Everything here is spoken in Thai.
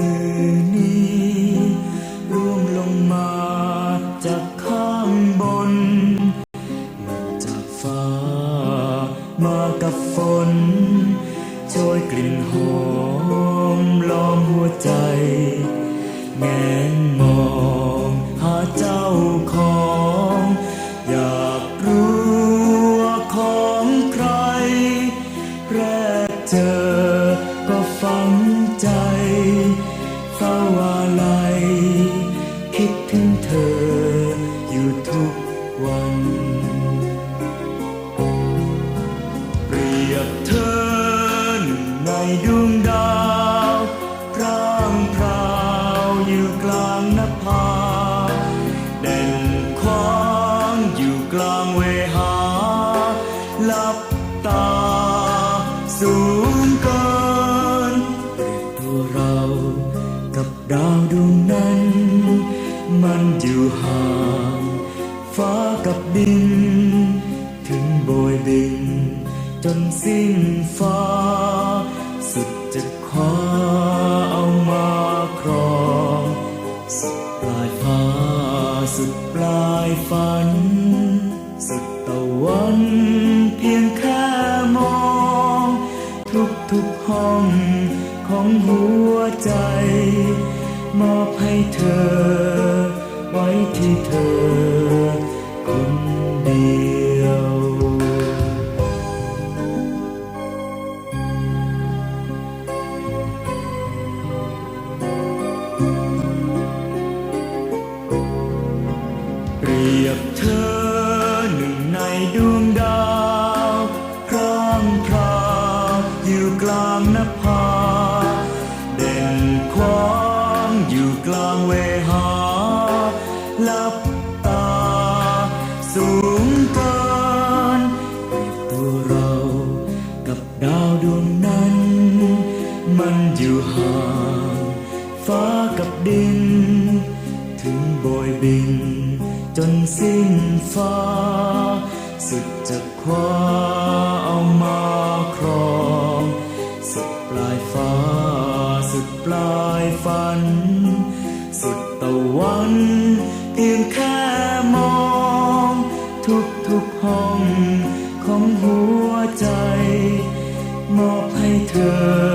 มือนี้ร่วงลงมาจากข้างบน มาจากฟ้า มากับฝน ช่วยกลิ่นหอมล้อมหัวใจแงน ทุกวัน เปรียบเธอหนึ่งในดวงดาวพร่างพราวอยู่กลางนภาเด่นคว้างอยู่กลางเวหาหลับตาสู่ กับดิน ถึงโบยบิน จนสิ้นฟ้า สุดจะคว้าเอามาครอง สุดปลายฟ้า สุดปลายฝัน สุดตะวันเพียงแค่มอง ทุกทุกห้องของหัวใจมอบให้เธอ ไว้ที่เธอ เดียว เปรียบเธอหนึ่งในดวงดาวพร่างพราวอยู่กลางนภาเด่นควางอยู่กลางเวหาลับ ดาวดวงนั้น มันอยู่ห่างฟ้ากับดิน ถึงโบยบิน จนสิ้นฟ้า สุดจะคว้าเอามาครอง สุดปลายฟ้า สุดปลายฝัน สุดตะวันเพียงแค่มอง ทุกทุกห้องของหัวใจ มอบให้เธอ